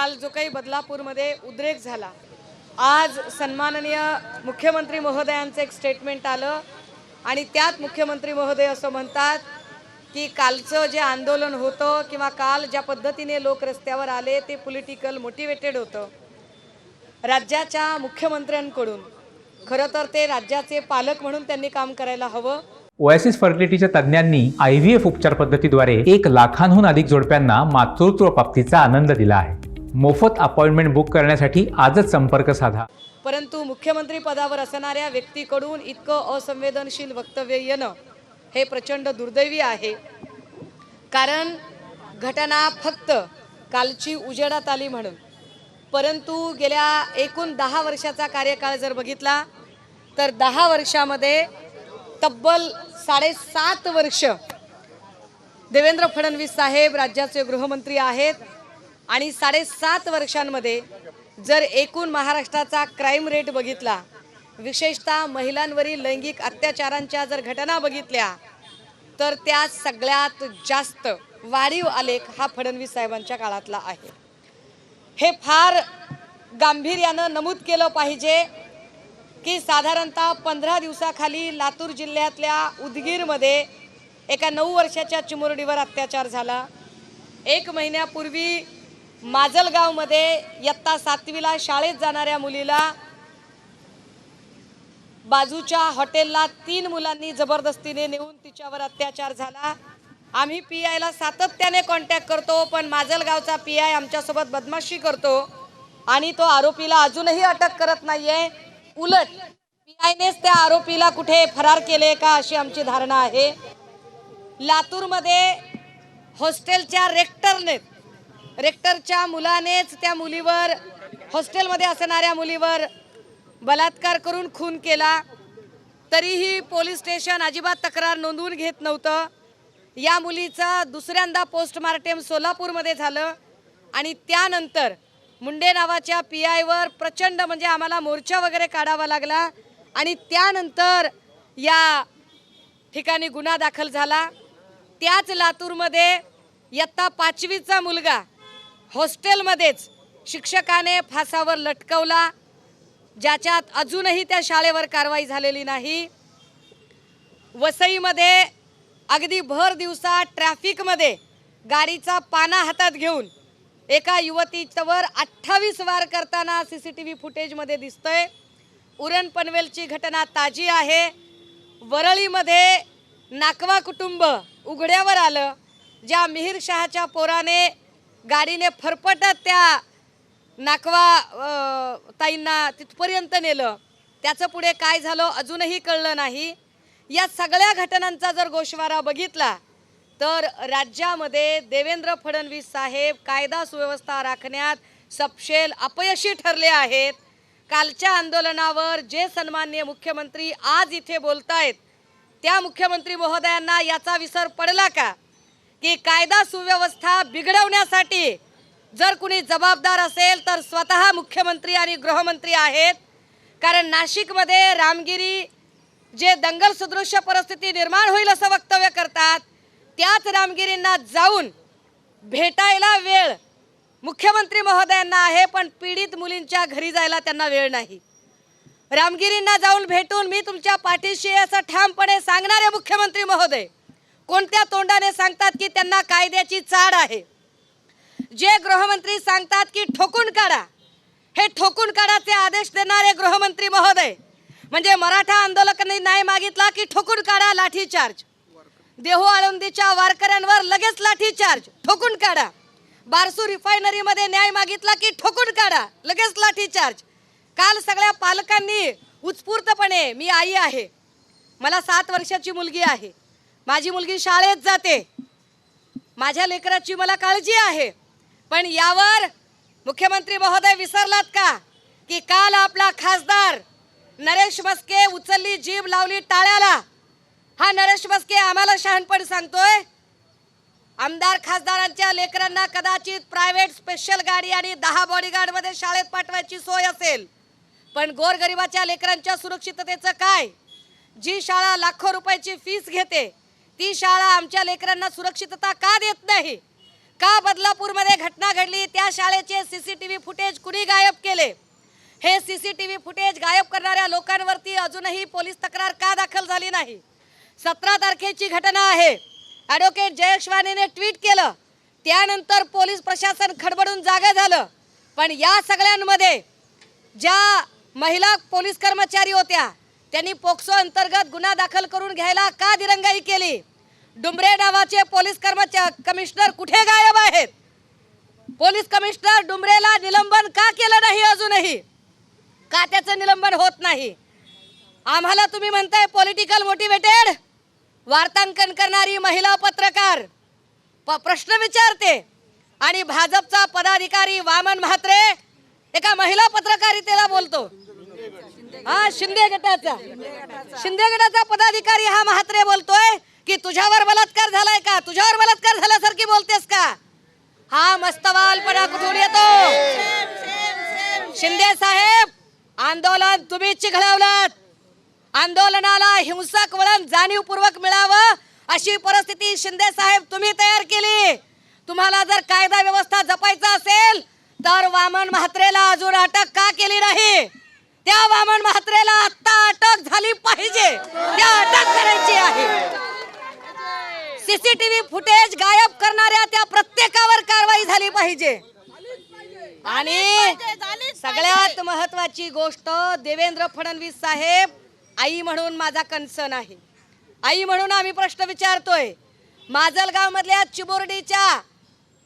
काल जो काही बदलापूरमध्ये उद्रेक झाला आज सन्माननीय मुख्यमंत्री महोदयांचं एक स्टेटमेंट आलं आणि त्यात मुख्यमंत्री महोदय असं म्हणतात की कालचं जे आंदोलन होतं किंवा काल ज्या पद्धतीने लोक रस्त्यावर आले ते पॉलिटिकल मोटिवेटेड होतं. राज्याच्या मुख्यमंत्र्यांकडून खरं तर ते राज्याचे पालक म्हणून त्यांनी काम करायला हवं. ओएसिस फर्टिलिटीच्या तज्ज्ञांनी आय व्ही एफ उपचार पद्धतीद्वारे एक लाखांहून अधिक जोडप्यांना मातृत्व प्राप्तीचा आनंद दिला आहे. मोफत अपॉइंटमेंट बुक करण्यासाठी आजच संपर्क साधा. परंतु मुख्यमंत्री पदावर असणाऱ्या व्यक्तीकडून इतकं असंवेदनशील वक्तव्य येणं हे प्रचंड दुर्दैवी आहे. कारण घटना फक्त कालची उजेडात आली म्हणून. परंतु गेल्या एकूण दहा वर्षाचा कार्यकाळ जर बघितला तर दहा वर्षामध्ये तब्बल साडेसात वर्ष देवेंद्र फडणवीस साहेब राज्याचे गृहमंत्री आहेत. आणि साडेसात वर्षांमध्ये जर एकूण महाराष्ट्राचा क्राईम रेट बघितला विशेषतः महिलांवरील लैंगिक अत्याचारांच्या जर घटना बघितल्या तर त्या सगळ्यात जास्त वाढीव आलेख हा फडणवीस साहेबांच्या काळातला आहे. हे फार गांभीर्यानं नमूद केलं पाहिजे की साधारणतः पंधरा दिवसाखाली लातूर जिल्ह्यातल्या उदगीरमध्ये एका नऊ वर्षाच्या चिमुरडीवर अत्याचार झाला. एक महिन्यापूर्वी माजलगावमध्ये इयत्ता सातवीला शाळेत जाणाऱ्या मुलीला बाजूच्या हॉटेलला तीन मुलांनी जबरदस्तीने नेऊन तिच्यावर अत्याचार झाला. आम्ही पी आयला सातत्याने कॉन्टॅक्ट करतो पण माजलगावचा पी आय आमच्यासोबत बदमाशी करतो आणि तो आरोपीला अजूनही अटक करत नाहीये. उलट पी आयनेच त्या आरोपीला कुठे फरार केले का अशी आमची धारणा आहे. लातूरमध्ये हॉस्टेलच्या रेक्टरने रेक्टरच्या मुलानेच त्या मुलीवर हॉस्टेलमध्ये असणाऱ्या मुलीवर बलात्कार करून खून केला. तरीही पोलीस स्टेशन अजिबात तक्रार नोंदवून घेत नव्हतं. या मुलीचा दुसऱ्यांदा पोस्टमार्टेम सोलापूरमध्ये झालं आणि त्यानंतर मुंडे नावाच्या पी आयवर प्रचंड म्हणजे आम्हाला मोर्चा वगैरे काढावा लागला आणि त्यानंतर या ठिकाणी गुन्हा दाखल झाला. त्याच लातूरमध्ये इयत्ता पाचवीचा मुलगा हॉस्टेलमध्येच शिक्षकाने फासावर लटकवला ज्याच्यात अजूनही त्या शाळेवर कारवाई झालेली नाही. वसईमध्ये अगदी भर दिवसा ट्रॅफिकमध्ये गाडीचा पाना हातात घेऊन एका युवतीवर अठ्ठावीस वार करताना सी सी टी व्ही फुटेजमध्ये दिसतंय. उरण पनवेलची घटना ताजी आहे. वरळीमध्ये नाकवा कुटुंब उघड्यावर आलं ज्या मिहीर शहाच्या पोराने गाडीने फरफटत त्या नाकवा ताईंना तिथपर्यंत नेलं. त्याचं पुढे काय झालं अजूनही कळलं नाही. या सगळ्या घटनांचा जर गोषवारा बघितला तर राज्यामध्ये देवेंद्र फडणवीस साहेब कायदा सुव्यवस्था राखण्यात सपशेल अपयशी ठरले आहेत. कालच्या आंदोलनावर जे सन्माननीय मुख्यमंत्री आज इथे बोलतायत त्या मुख्यमंत्री महोदयांना याचा विसर पडला का? की कायदा सुव्यवस्था बिघडवण्यासाठी जर कुणी जबाबदार असेल तर स्वतः मुख्यमंत्री आणि गृहमंत्री आहेत. कारण नाशिकमध्ये रामगिरी जे दंगल सदृश्य परिस्थिती निर्माण होईल असं वक्तव्य करतात त्याच रामगिरींना जाऊन भेटायला वेळ मुख्यमंत्री महोदयांना आहे पण पीडित मुलींच्या घरी जायला त्यांना वेळ नाही. रामगिरींना जाऊन भेटून मी तुमच्या पाठीशी असं ठामपणे सांगणारे मुख्यमंत्री महोदय. कोणत्या तोंडाने सांगतात की त्यांना कायद्याची चाड आहे? जे गृहमंत्री सांगतात की ठोकून काढा हे ठोकून काढाचे आदेश देणारे गृहमंत्री महोदय म्हणजे मराठा आंदोलकांनी न्याय मागितला की ठोकून काढा लाठीचार्ज देहू आळंदीच्या वारकऱ्यांवर लगेच लाठीचार्ज ठोकून काढा. बारसू रिफायनरीमध्ये न्याय मागितला की ठोकून काढा लगेच लाठीचार्ज काल सगळ्या पालकांनी उत्स्फूर्तपणे मी आई आहे. मला सात वर्षाची मुलगी आहे. माझी मुलगी शाळेत जाते. माझ्या लेकराची मला काळजी आहे. पण यावर मुख्यमंत्री महोदय विसरलात का? की काल आपला खासदार नरेश मस्के उचलली जीभ लावली टाळ्याला. हा नरेश मस्के आम्हाला शहाणपण सांगतोय. आमदार खासदारांच्या लेकरांना कदाचित प्रायव्हेट स्पेशल गाडी आणि दहा बॉडीगार्डमध्ये शाळेत पाठवायची सोय असेल. पण गोरगरिबाच्या लेकरांच्या सुरक्षिततेचं काय? जी शाळा लाखो रुपयाची फीस घेते. ती शाळा आमच्या लेकरांना सुरक्षितता का देत नाही? का बदलापूरमध्ये घटना घडली? त्या शाळेचे C C T V footage कुणी गायब केले? हे C C T V footage गायब करणाऱ्या लोकांवरती अजूनही पोलीस तक्रार का दाखल झाली नाही? सतरा तारखेची घटना आहे. ॲडव्होकेट जयेश ट्विट केलं. त्यानंतर पोलीस प्रशासन खडबडून जागा झालं. पण या सगळ्यांमध्ये ज्या महिला पोलीस कर्मचारी होत्या त्यांनी पोक्सो अंतर्गत गुन्हा दाखल करून घ्यायला का दिरंगाई केली? डुमरे नावाचे पोलीस कर्मचारी कमिशनर कुठे गायब आहेत? पोलीस कमिशनर डुमरेला निलंबन का केलं नाही अजूनही? का त्याचं निलंबन होत नाही? आम्हाला तुम्ही म्हणताय पॉलिटिकल मोटिवेटेड वार्तांकन करणारी महिला पत्रकार प प्रश्न विचारते. आणि भाजपचा पदाधिकारी वामन म्हात्रे एका महिला पत्रकारितेला बोलतो. हा शिंदे गटाचा. शिंदे गटाचा पदाधिकारी हा म्हात्रे बोलतोय. की तुझ्यावर बलात्कार झालाय का? तुझ्यावर बलात्कार झाल्यासारखी बोलतेस का? हा मस्तवालपणा कुठून येतो? शिंदे साहेब आंदोलन तुम्ही चिघळवलं आंदोलनाला हिंसक वळण जाणीवपूर्वक मिळावं अशी परिस्थिती शिंदे साहेब तुम्ही तयार केली. तुम्हाला जर कायदा व्यवस्था जपायचा असेल तर वामन म्हात्रेला अजून अटक का केली नाही? त्या वामन म्हात्रेला आत्ता अटक झाली पाहिजे. त्या अटक करायची आहे. सीसीटीव्ही फुटेज गायब करणाऱ्या त्या प्रत्येकावर कारवाई झाली पाहिजे. आणि सगळ्यात महत्वाची गोष्ट देवेंद्र फडणवीस साहेब आई म्हणून माझा कन्सर्न आहे. आई म्हणून आम्ही प्रश्न विचारतोय. माजलगावमधल्या चिबोर्डीच्या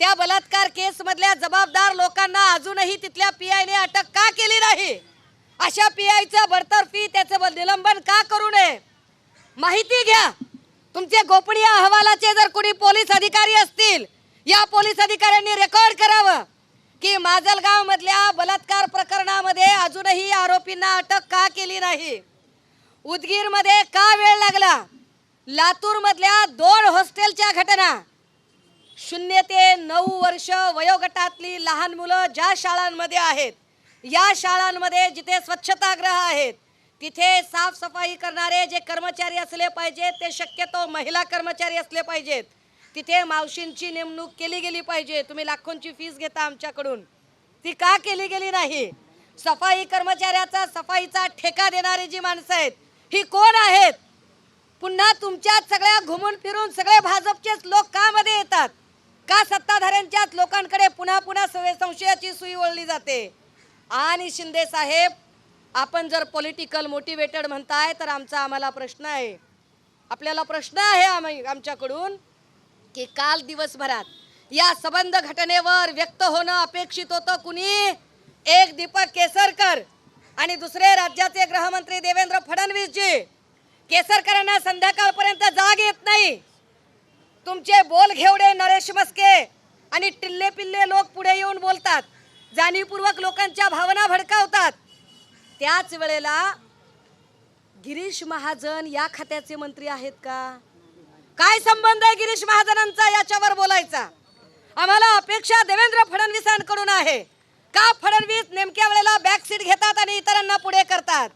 त्या बलात्कार केसमधल्या जबाबदार लोकांना अजूनही तिथल्या पी आयने अटक का केली नाही? अशा पी आयचं बडतर्फी त्याचं निलंबन का करू नये? माहिती घ्या. तुमचे गोपनीय अहवालाचे जर कोणी पोलीस अधिकारी असतील या पोलीस अधिकाऱ्यांनी रेकॉर्ड करावं की माजलगाव मधल्या बलात्कार प्रकरणामध्ये अजूनही आरोपींना अटक का केली नाही? उदगीरमध्ये का वेळ लागला? लातूर मधल्या दोन हॉस्टेलच्या घटना. शून्य ते नऊ वर्ष वयोगटातली लहान मुलं ज्या शाळांमध्ये आहेत या शाळांमध्ये जिथे स्वच्छतागृह आहेत तिथे साफसफाई करणारे जे कर्मचारी असले पाहिजेत ते शक्यतो महिला कर्मचारी असले पाहिजेत. तिथे मावशींची नेमणूक केली गेली पाहिजे. तुम्ही लाखोंची फीस घेता आमच्याकडून. ती का केली गेली नाही? सफाई कर्मचाऱ्याचा सफाईचा ठेका देणारी जी माणसं आहेत ही कोण आहेत? पुन्हा तुमच्यात सगळ्या घुमून फिरून सगळे भाजपचेच लोक का मध्ये येतात? का सत्ताधाऱ्यांच्याच लोकांकडे पुन्हा पुन्हा संशयाची सुई ओळली जाते? आणि शिंदे साहेब आपण जर पॉलिटिकल मोटिवेटेड म्हणताय तर आमचा आम्हाला प्रश्न आहे. आपल्याला प्रश्न आहे आम्ही आमच्याकडून की काल दिवसभरात या संबंध घटनेवर व्यक्त होणं अपेक्षित होतं कुणी? एक दीपक केसरकर आणि दुसरे राज्याचे गृहमंत्री देवेंद्र फडणवीसजी. केसरकरांना संध्याकाळपर्यंत जाग येत नाही. तुमचे बोल घेवडे नरेश मस्के आणि टिल्ले पिल्ले लोक पुढे येऊन बोलतात. जाणीवपूर्वक लोकांच्या भावना भडकावतात. त्याच वेळेला गिरीश महाजन या खात्याचे मंत्री आहेत का? काय संबंध आहे गिरीश महाजनांचा याच्यावर बोलायचा? आम्हाला अपेक्षा देवेंद्र फडणवीसांकडून आहे. का फडणवीस नेमक्या वेळेला बॅक सीट घेतात आणि इतरांना पुढे करतात?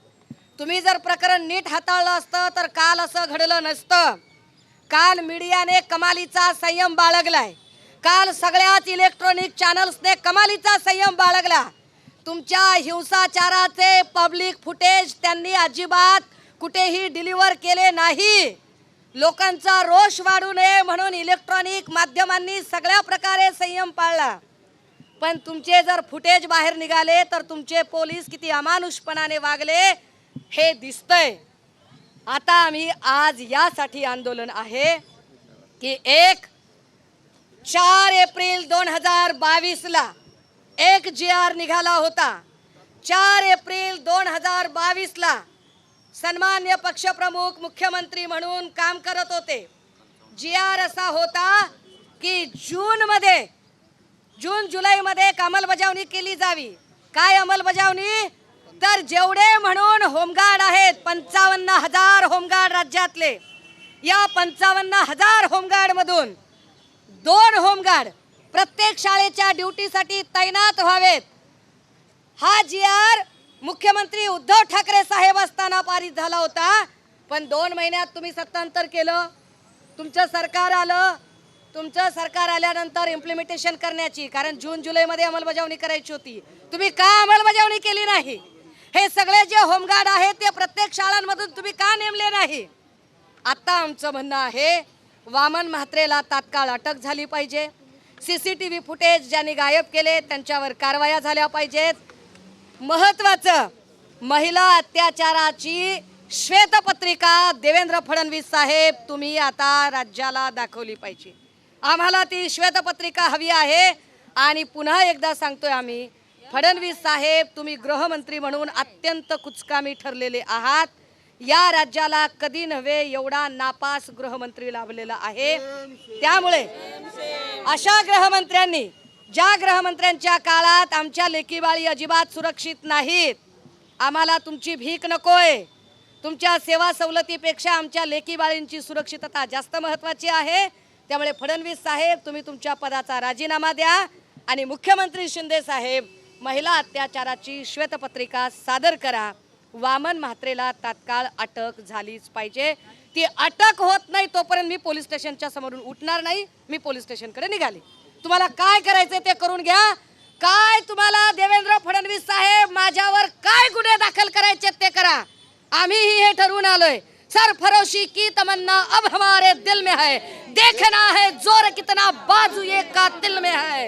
तुम्ही जर प्रकरण नीट हाताळलं असतं तर काल असं घडलं नसतं. काल मीडियाने कमालीचा संयम बाळगलाय. काल सगळ्याच इलेक्ट्रॉनिक चॅनल्सने कमालीचा संयम बाळगला. तुमच्या हिंसाचाराचे पब्लिक फुटेज त्यांनी अजिबात कुठेही डिलिव्हर केले नाही. लोकांचा रोष वाढू नये म्हणून इलेक्ट्रॉनिक माध्यमांनी सगळ्या प्रकारे संयम पाळला. पण तुमचे जर फुटेज बाहेर निघाले तर तुमचे पोलीस किती अमानुषपणाने वागले हे दिसतंय. आता आम्ही आज यासाठी आंदोलन आहे की एक चार एप्रिल दोन हजार बावीसला एक जी आर निघाला होता. चार एप्रिल दोन हजार बावीसला सन्मान्य पक्षप्रमुख मुख्यमंत्री म्हणून काम करत होते. जी आर असा होता की जूनमध्ये जून जुलैमध्ये एक अंमलबजावणी केली जावी. काय अंमलबजावणी? तर जेवढे म्हणून होमगार्ड आहेत पंचावन्न हजार होमगार्ड राज्यातले. या पंचावन्न हजार होमगार्डमधून दोन होमगार्ड प्रत्येक शाळेच्या ड्युटीसाठी तैनात व्हावेत. हा जी आर मुख्यमंत्री उद्धव ठाकरे साहेब असताना पारित झाला होता. पण दोन महिन्यात तुम्ही सत्तांतर केलं. तुमचं सरकार आलं. तुमचं सरकार आल्यानंतर इम्प्लिमेंटेशन करण्याची कारण जून जुलैमध्ये अंमलबजावणी करायची होती. तुम्ही का अंमलबजावणी केली नाही? हे सगळे जे होमगार्ड आहेत ते प्रत्येक शाळांमधून तुम्ही का नेमले नाही? आता आमचं म्हणणं आहे वामन म्हात्रेला तात्काळ अटक झाली पाहिजे. C C T V footage ज्यांनी गायब केले त्यांच्यावर कारवाया झाल्या पाहिजेत. महत्वाचं महिला अत्याचाराची श्वेतपत्रिका देवेंद्र फडणवीस साहेब तुम्ही आता राज्याला दाखवली पाहिजे. आम्हाला ती श्वेतपत्रिका हवी आहे आणि पुन्हा एकदा सांगतोय आम्ही फडणवीस साहेब तुम्ही गृहमंत्री म्हणून अत्यंत कुचकामी ठरलेले आहात. या राज्याला कधी नव्हे एवढा नापास गृहमंत्री लाभलेला आहे. त्यामुळे अशा गृहमंत्र्यांनी ज्या गृहमंत्र्यांच्या काळात आमच्या लेकीबाळी अजिबात सुरक्षित नाहीत आम्हाला तुमची भीक नकोय. तुमच्या सेवा सवलतीपेक्षा आमच्या लेकीबाळींची सुरक्षितता जास्त महत्वाची आहे. त्यामुळे फडणवीस साहेब तुम्ही तुमच्या पदाचा राजीनामा द्या आणि मुख्यमंत्री शिंदे साहेब महिला अत्याचाराची श्वेतपत्रिका सादर करा. वामन म्हात्रेला तात्काळ अटक झालीच पाहिजे. ती अटक होत नाही तोपर्यंत मी पोलीस स्टेशनच्या समोरून उठणार नाही. मी पोलीस स्टेशनकडे निघाली. तुम्हाला काय करायचं ते करून घ्या. काय तुम्हाला देवेंद्र फडणवीस साहेब माझ्यावर काय गुन्हे दाखल करायचे ते करा. आम्हीही हे ठरवून आलोय. सरफरोशी की तमन्ना अब हमारे दिल में है. देखना है जोर कितना बाजू ये का दिल में है.